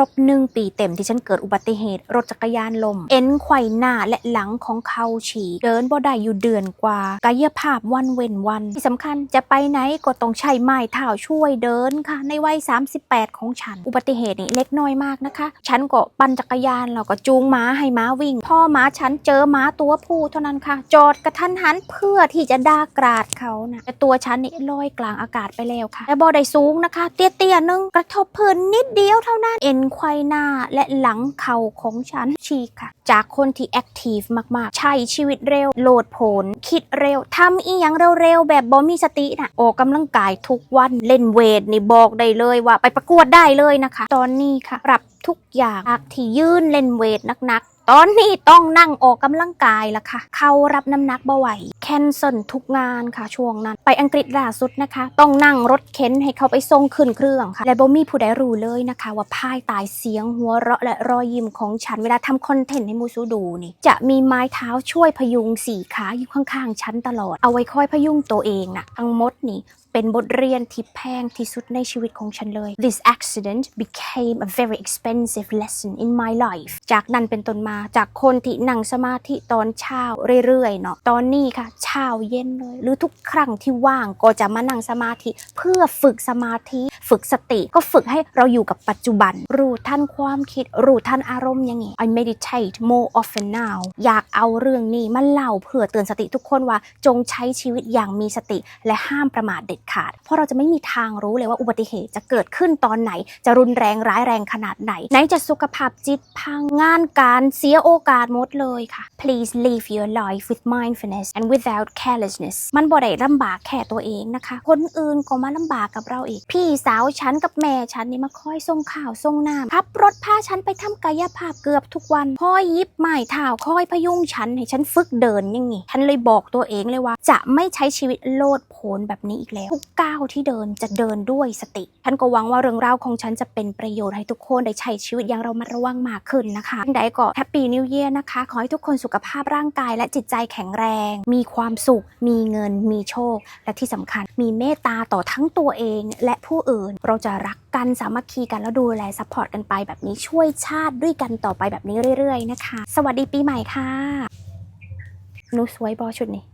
รบหนึ่งปีเต็มที่ฉันเกิดอุบัติเหตุ รถจักรยานลม เอ็นไขว่หน้าและหลังของเขาฉีกเดินบ่ได้อยู่เดือนกว่ากายภาพวันเว้นวัน ที่สำคัญจะไปไหนก็ต้องใช้ไม้เท้าช่วยเดินค่ะ ในวัย 38 ของฉัน อุบัติเหตุนี่เล็กน้อยมากนะคะ ฉันก็ปั่นจักรยานแล้วก็จูงม้าให้ม้าวิ่ง พ่อม้าฉันเจอม้าตัวผู้เท่านั้นค่ะ จอดกระทันหันเพื่อที่จะด่ากราดเขานะแต่ตัวฉันนี่ลอยกลางอากาศไปแล้วค่ะแต่บ่ได้สูงนะคะ เตี้ยๆนึงกระทบพื้นนิดเดียวเท่านั้นเอ็นไขว้หน้าและหลังเข่าของฉันฉีกค่ะ จากคนที่แอคทีฟมากๆ ใช้ชีวิตเร็ว โหลดผล คิดเร็ว ทำอีหยังเร็วๆ แบบบ่มีสตินะออกกำลังกายทุกวันเล่นเวทนี่บอกได้เลยว่าไปประกวดได้เลยนะคะ ตอนนี้ค่ะ ปรับทุกอย่างจากที่ยืนเล่นเวทนักๆ ตอนนี้ต้องนั่งออกกำลังกายละค่ะ เขารับน้ำหนักบ่ไหวแคนเซิลทุกงานค่ะช่วงนั้น ไปอังกฤษล่าสุดนะคะ ต้องนั่งรถเข็นให้เขาไปส่งขึ้นเครื่องค่ะ และบ่มีผู้ใดรู้เลยนะคะ ว่าภายตายเสียงหัวเราะและรอยยิ้มของฉันเวลาทำคอนเทนต์ให้มูซูดูนี่ จะมีไม้เท้าช่วยพยุงสี่ขาอยู่ข้างๆฉันตลอด เอาไว้คอยพยุงตัวเองนะทั้งหมดนี่เป็นบทเรียนที่แพงที่สุดในชีวิตของฉันเลย This accident became a very expensive lesson in my life จากนั้นเป็นต้นมาจากคนที่นั่งสมาธิตอนเช้าเรื่อยๆเนาะตอนนี้ค่ะเช้าเย็นเลย หรือทุกครั้งที่ว่างก็จะมานั่งสมาธิเพื่อฝึกสมาธิ ฝึกสติ ก็ฝึกให้เราอยู่กับปัจจุบัน รู้ทันความคิด รู้ทันอารมณ์ย่างงี้ I meditate more often now อยากเอาเรื่องนี้มาเล่าเพื่อเตือนสติทุกคนว่าจงใช้ชีวิตอย่างมีสติ และห้ามประมาทเด็ดขาด เพราะเราจะไม่มีทางรู้เลยว่าอุบัติเหตุจะเกิดขึ้นตอนไหน จะรุนแรงร้ายแรงขนาดไหน ไหนจะสุขภาพจิตพังงานการเสียโอกาสหมดเลยค่ะ Please live your life with mindfulness and without carelessness มันบ่ได้ลำบากแค่ตัวเองนะคะ คนอื่นก็มาลำบากกับเราอีก พี่สาวฉันกับแม่ฉันนี่มาคอยส่งข่าวส่งน้ำขับรถพาฉันไปทำกายภาพเกือบทุกวันคอยยิบไม้เท้าคอยพยุงฉันให้ฉันฝึกเดินอย่างงี้ฉันเลยบอกตัวเองเลยว่า จะไม่ใช้ชีวิตโลด โผนแบบนี้อีกแล้ว ทุกก้าวที่เดินจะเดินด้วยสติฉันก็หวังว่าเรื่องราวของฉันจะเป็นประโยชน์ให้ทุกคนได้ใช้ชีวิตอย่างเรามาระวังมากขึ้นนะคะยังไงก็แฮปปี้นิวเยียร์นะคะ ขอให้ทุกคนสุขภาพร่างกายและจิตใจแข็งแรง มีความสุข มีเงิน มีโชค และที่สำคัญ มีเมตตาต่อทั้งตัวเองและผู้อื่น เราจะรักกันสามัคคีกันแล้วดูแลซัพพอร์ตกันไปแบบนี้ช่วยชาติด้วยกันต่อไปแบบนี้เรื่อย ๆ นะคะ สวัสดีปีใหม่ค่ะหนูสวยบอชุดนี้